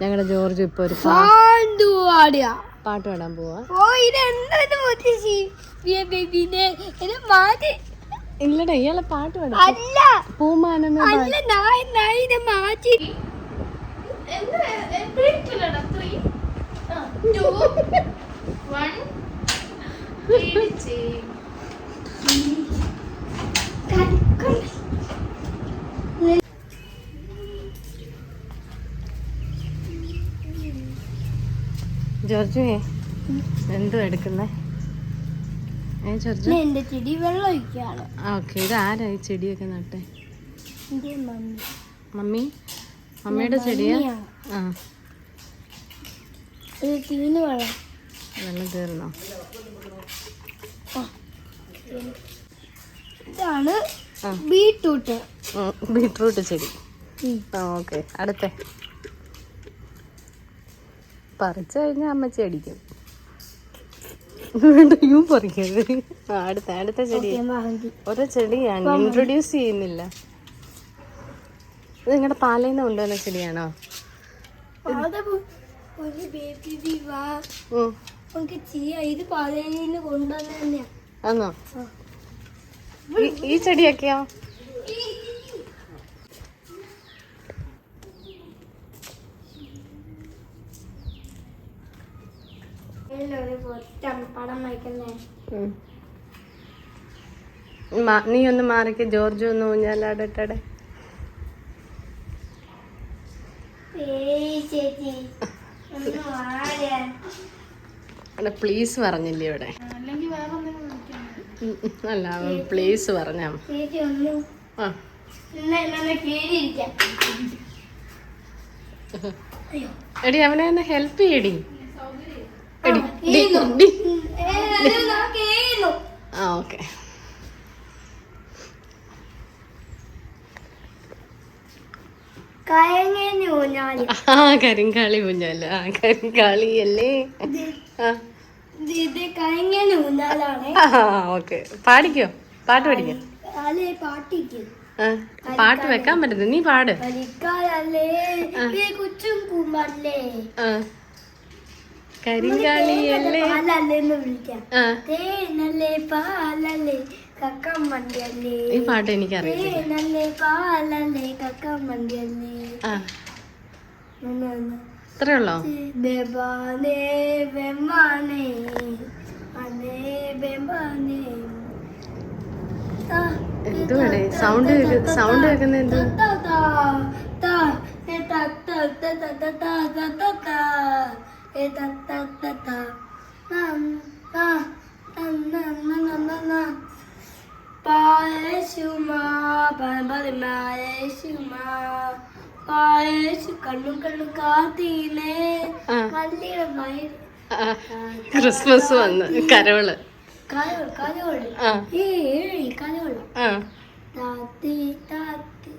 ഞങ്ങളുടെ ജോർജ് ഇപ്പൊ ഒരു പാട്ട് പാടാൻ പോവാ ഓ ഇതെന്താണ് മുത്തശ്ശി ബേബിനെ ഇത് മാറ്റി ഇല്ലടാ ഇയാളെ പാട്ട് പാടാം അല്ല നായി നായി ഇത് മാറ്റി ജോർജുവേ എന്തോ എടുക്കുന്നേ? എന്റെ ചെടി വെള്ളം ഒഴിക്കാണ് ആ ഓക്കെ ഇത് ആരാ ഈ ചെടിയൊക്കെ നട്ടെ? മമ്മി. മമ്മി? മമ്മിയുടെ ചെടിയാ? ആ. ഇത് തീന് വെള്ളം. വെള്ളം തീർന്നോ ഇതാണ്. ബീട്രൂട്ട്. ബീട്രൂട്ട് ചെടി. ഓക്കെ അടുത്ത. പറിച്ചു കഴിഞ്ഞാൽ അമ്മച്ചി അടിക്കും. വേണ്ട പറിക്കരുത് അടുത്ത അടുത്ത ചെടി. ഓരോ ചെടിയാണ് ഇൻട്രൊഡ്യൂസ് ചെയ്യുന്നില്ല. ഇത് നിങ്ങളുടെ പാലയിൽ നിന്ന് കൊണ്ടുവന്ന ചെടിയാണോ? ആണോ ഈ വാ ഉം. നമുക്ക് ചെയ്യാം ഇത് പതിനേഴിന് കൊണ്ടുവന്ന തന്നെയാ ആന്നോ ഈ- ഈ ചെടിയൊക്കെയോ ഒരു പൊട്ടം പടം വയ്ക്കുന്നേ ഉം. മാ- നീ ഒന്ന് മാറിക്ക് ജോർജ് ഒന്ന് ഊഞ്ഞാലാടട്ടെ. അവിടെ പ്ലീസ് പറഞ്ഞില്ലേ ഇവിടെ. അല്ല അവൻ പ്ലീസ് പറഞ്ഞാ ആ. എടി അവനെ ഒന്ന് ഹെൽപ്പ് ചെയ്യടി. ആ, Dino. കേഴുന്നു. ആ ഓക്കെ. ഊഞ്ഞാൽ. ആ കരിങ്കാളി കുഞ്ഞല്ലേ ആ കരിങ്കാളി അല്ലേ ഓക്കെ. പാടിക്കോ? പാട്ട് പഠിക്കോ? പാട്ട് വെക്കാൻ പറ്റുന്നു നീ പാട്. കുച്ചും കുമ്പല്ലേ. ആ. കരിങ്കാളിയല്ലേ ഈ പാട്ട് എനിക്കറിയില്ല തേനല്ലേ പാലല്ലേ കക്കം മണ്ടിയല്ലേ ആ ഒന്ന് ഒന്ന്. ഇത്രേ ഉള്ളോ ബെബാനേ ബെമ്മാനേ അനേ ബെമ്മാനേ എന്തുവാടേ സൗണ്ട് സൗണ്ട് കേൾക്കുന്ന എന്തു കണ്ണും കണ്ണും കാത്തീനേ. ആ. കല്ലിയുടെ മയിൽ ആ, ക്രിസ്മസ് വന്ന് കരോൾ.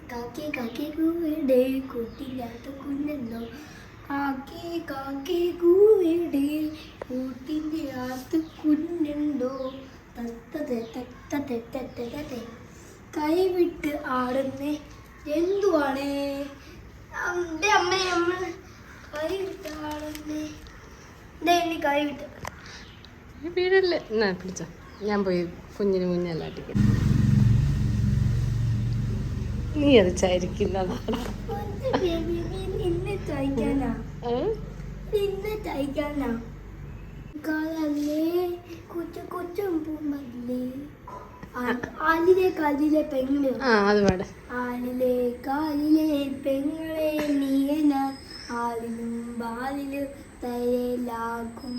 കാക്കി കാക്കി കൂടെ കുഞ്ഞെന്തോ കാക്കി കാക്കി കൂവിടെ കൂട്ടിന്റെ ആത്ത് കുഞ്ഞുണ്ടോ? തത്തതെ തത്തതെ തത്തതെ കൈവിട്ട് ആടുന്നേ എന്തുവാണേ? എന്റെ അമ്മേ അമ്മ. കൈവിട്ട് ആടുന്നേ. ദേ ഇനി കൈവിട്ട്. വീടല്ലേ? എന്നാ പിടിച്ചോ. ഞാൻ പോയി കുഞ്ഞിന് കുഞ്ഞല്ലാട്ടിക്കും നീ അത് ചരിക്കുന്നതാണ്. തയ്ക്കാനാ? ഏ? ഇന്ന് തയ്ക്കാനാ? കാലല്ലേ കുച്ചു കുച്ചും പൂമ്പല്ലേ? ആലിലെ കാലിലെ പാട്. ആലിലെ കാലിലെ പെങ്ങളെ നീയന ആലിലും ബാലിലും തയ്യലാക്കും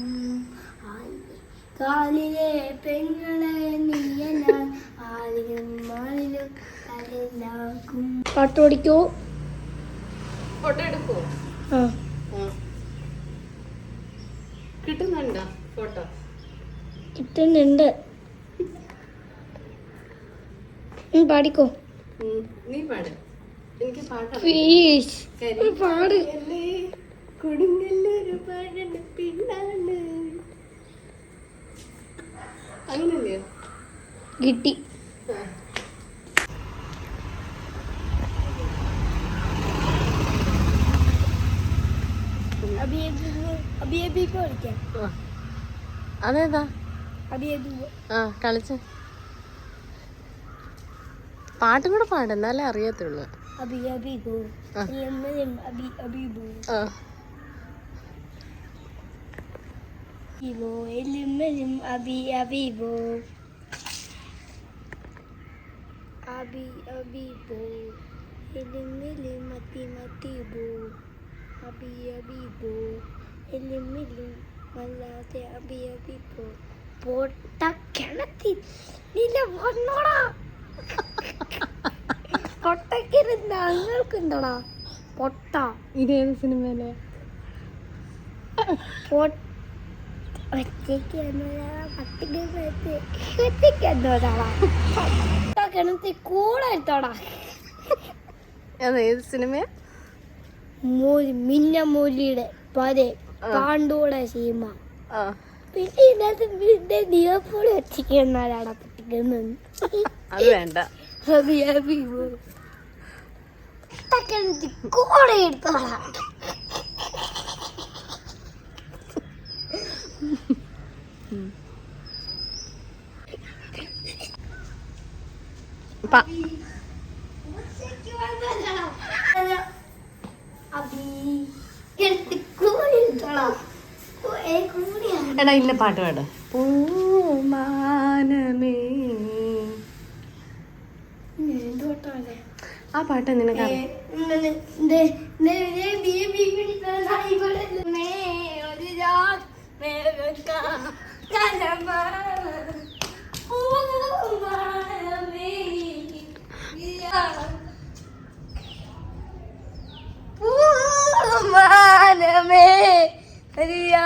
ആലിലെ കാലിലെ പെങ്ങളെ നീയന ആലിലും ബാലിലും തയ്യലാക്കും പാട്ട് ഫോട്ടോ. കിട്ടുന്നുണ്ടോ ഫോട്ടോ? കിട്ടുന്നുണ്ട്. പാടിക്കോ. നീ പാട്. എനിക്ക് പാടാം. പാട്. കൊടുങ്ങല്ലൊരു പിന്നാണ്. അങ്ങനല്ലയോ കിട്ടി ആ. അഭിയബിബു അഭിയബിബു കളിക്കാം ആ. അതേതാ ആ കളിച്ച്. പാട്ടും കൂടെ പാട് എന്നാലേ അറിയത്തുള്ളൂ. അബി അബി ബു അഭിബു എല്ലുമ്മലും വല്ലാതെ അഭി പോട്ട പൊട്ട കിണത്തി നില വന്നോടാ. പൊട്ടക്കിരുന്ന അങ്ങൾക്കുണ്ടോടാ പൊട്ട. ഇതേത് സിനിമയിലെ? ഒറ്റയ്ക്ക് ഒറ്റയ്ക്ക് എന്നോടാടാ പൊട്ട കിണത്തി കൂടെ എടുത്തോടാ ഏത് സിനിമയാ? മൂലി മിന്ന മൂലിയുടെ പതെ പാണ്ടൂടെ സീമ. പിന്നെ ഇതിനകത്ത് പിന്നെ ദിവപ്പോടെ ഒറ്റയ്ക്ക് എന്നാലാടാ പട്ടിക്കുന്നത് അത് വേണ്ട. അത് കിണത്തി കൂടെ എടുത്തോടാ പ- എടാ ഇല്ല പാട്ട് പാട്. പൂമാനമേ. ആ പാട്ട് നിനക്ക് പൂമാനമേ. റിയാ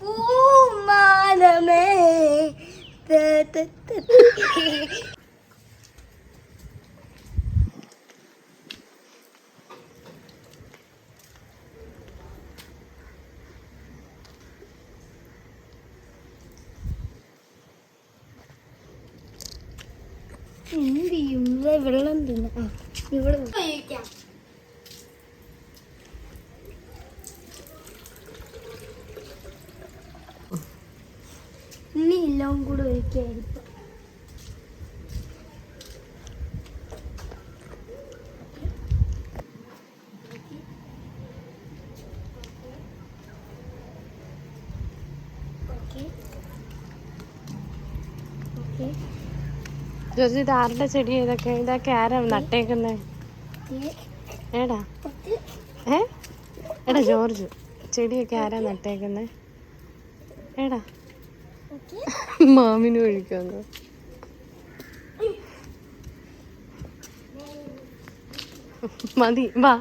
പൂമാനമേ എന്ത് ചെയ്യും വെള്ളം തിന്നാ? ഇവിടെ ഉപയോഗിക്കാം ഇനി എല്ലാം കൂടെ ഒഴിക്കായിരിക്കും. ജോർജ് ഇത് ആരുടെ ചെടി ഇതൊക്കെ? ഇതൊക്കെ ആരാ നട്ടേക്കുന്നേ. ഏടാ? ഏ? എടാ ജോർജ് ചെടിയൊക്കെ ആരാ നട്ടേക്കുന്നേ? ഏടാ? മാമിന് ഒഴിക്കാൻ മതി വാ.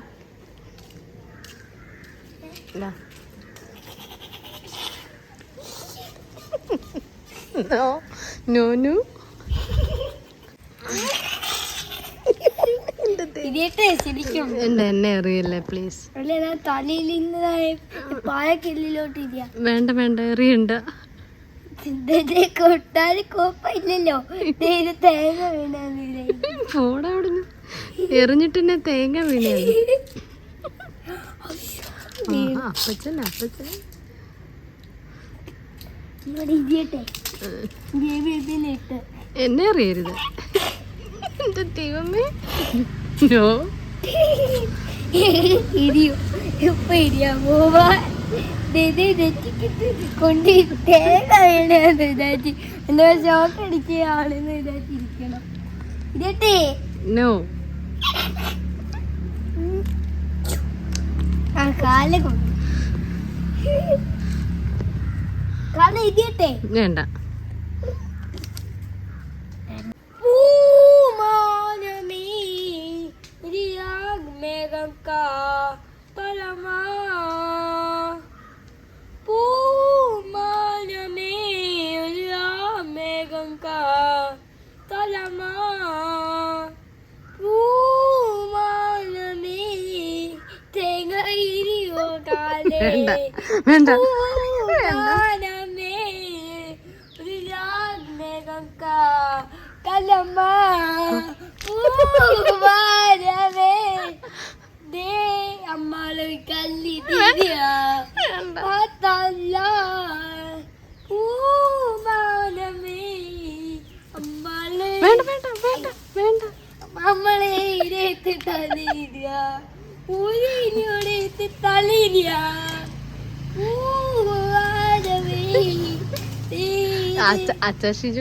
എന്നെ അറിയില്ലേ പ്ലീസ് തലയിൽ ഇരിയ. വേണ്ട വേണ്ട എറിയണ്ട. കൊട്ടാൽ കോപ്പില്ലല്ലോ ഇത് തേങ്ങ പോടാ അവിടുന്ന്. എറിഞ്ഞിട്ട് തന്നെ തേങ്ങ വീണാണ് അപ്പച്ചൻ അപ്പച്ചൻ. എന്നെ അറിയരുത്. എന്റെ ദൈവമേ. നോ ഇരിയോ. ഇപ്പൊ ഇരിയാ. പോവാ. നെറ്റിക്കിട്ട് കൊണ്ട് തേങ്ങ വീണെന്ന് വിചാരിച്ച് എന്താ ഷോക്ക് അടിക്കുകയാണെന്ന് വിചാരിച്ചിരിക്കണം ഇതട്ടെ നോ ആ കാൽ കൊണ്ട് കാൽ ഇരിയട്ടെ വേണ്ട പൂമാനമേ മേഘം കാ വേണ്ട. വേണ്ട. വേണ്ട. വേണ്ട വേണ്ട നമ്മളെ ഇരയത്തെ തലയില്ല ഒരു ഇനിയോടെ തലയില്ല അച്ഛ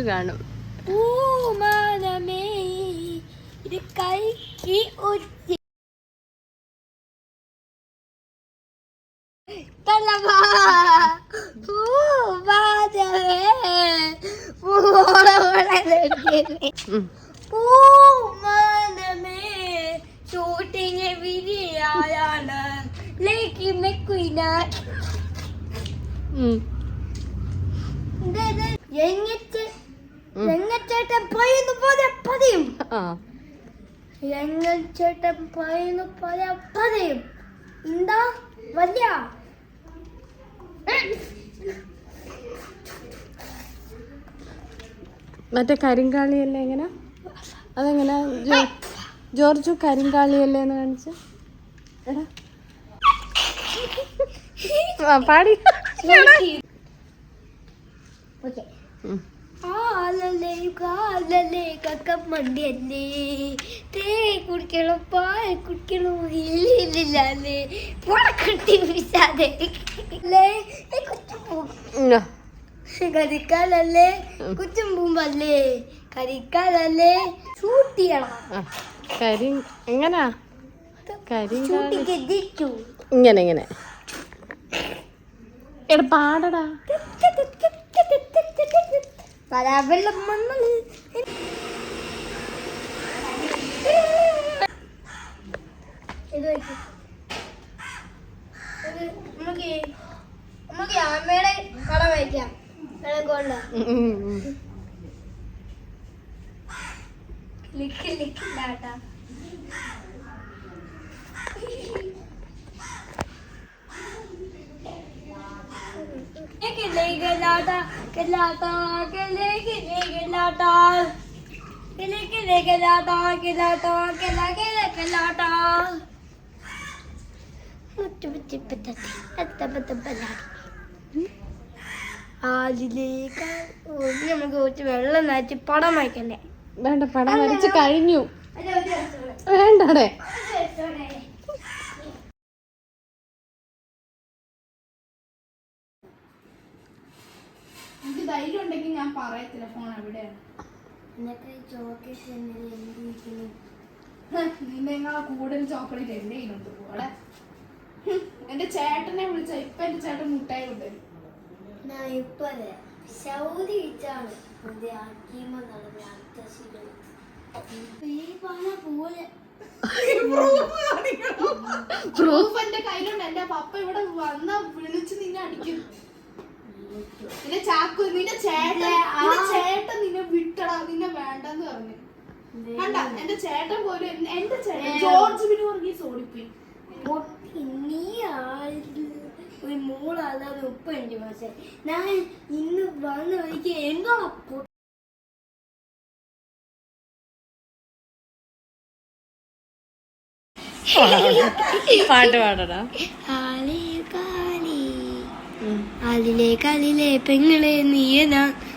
കാണും ഇത് കൈക്ക് ഒത്തി ഷൂട്ടിങ് വിരിയായാണ് ലേക്ക് മെക്കുയിന ഉം. രംഗച്ച് ഉം. രംഗച്ചേട്ടൻ പറയുന്നു പോലെ പതിയും രംഗച്ചേട്ടൻ പറയുന്നു പോലെ പതിയും എന്താ? വലിയ. മറ്റേ കരിങ്കാളിയല്ലേ എങ്ങനെ? അതെങ്ങനെ? ജോർജു കരിങ്കാളിയല്ലേ എന്ന് കാണിച്ച്? എടാ. പാടി ഓക്കെ ഉം. ആലല്ലേ കാലല്ലേ കക്കമ്മണ്ടിയല്ലേ തേ കുടിക്കണം പാൽ കുടിക്കണം ഇല്ലില്ലേ പുറക്കുട്ടി പിടിച്ചാതെ ഉം. കരിക്കാലല്ലേ കുച്ചും പൂമ്പല്ലേ. കരിക്കാലല്ലേ ആ, കരി എങ്ങനാ? കരി ഇങ്ങനെ ഇങ്ങനെ. എടാ പാടടാ. വെള്ളം മണ്ണൽ ഇത് വെക്ക്. നമുക്ക് നമുക്ക് അമ്മയുടെ കട വയ്ക്കാം വെള്ളം കൊണ്ട. ലിക്ക് ലിക്കില്ലാട്ടാ ഗലാട്ടാ ഗലേ ഗലേ ഗലാട്ടാ ഗലാട്ടാ ഗലാ ഗലേ ഗലാട്ടാ മുറ്റു മുറ്റു പറ്റത്തി അത്ത പത്ത പലാടി അതിലേക്ക് നമുക്ക് കുറച്ച് വെള്ളം നനച്ച് പടം വയ്ക്കണ്ടേ വേണ്ട പടം വരച്ച് കഴിഞ്ഞു വേണ്ടടേ. എന്നിട്ട് എന്തിരിക്കുന്നു നിന്നെക്കാൾ കൂടുതൽ ചോക്ലേറ്റ് എന്റെ കയ്യിലുണ്ട് പോടെ എന്റെ ചേട്ടനെ വിളിച്ച? ഇപ്പൊ എന്റെ ചേട്ടൻ മുട്ടായി കൊണ്ടുവരും. ഇപ്പൊ സൗദി വെച്ചാണ് അത് ആക്കിയമ്മ നടന്ന അടുത്ത. ശീലം ഈ പറഞ്ഞ പോലെ. പ്രൂഫ് എന്റെ കയ്യിലുണ്ട്. എന്റെ പപ്പ ഇവിടെ വന്ന വിളിച്ച് നിന്നെ അടിക്കും. നിന്റെ ചാക്കു നിന്റെ ചേട്ടൻ നിന്റെ ചേട്ടൻ നിന്നെ വിട്ടടാ നിന്നെ വേണ്ടെന്ന് പറഞ്ഞു. കണ്ട എന്റെ ചേട്ടൻ പോലും എന്റെ ചേട്ടൻ ജോർജ് പിന്നെ വർഗീസ് ഓടിപ്പോയി നീ ഒരു മോളാതാണ് ഉപ്പ എന്റെ പക്ഷേ ഞാൻ ഇന്ന് വന്ന വഴിക്ക് എന്തോ പാട്ട് പാടടാ. അതിലെ കാലിലെ പെങ്ങളെ നീയനാ.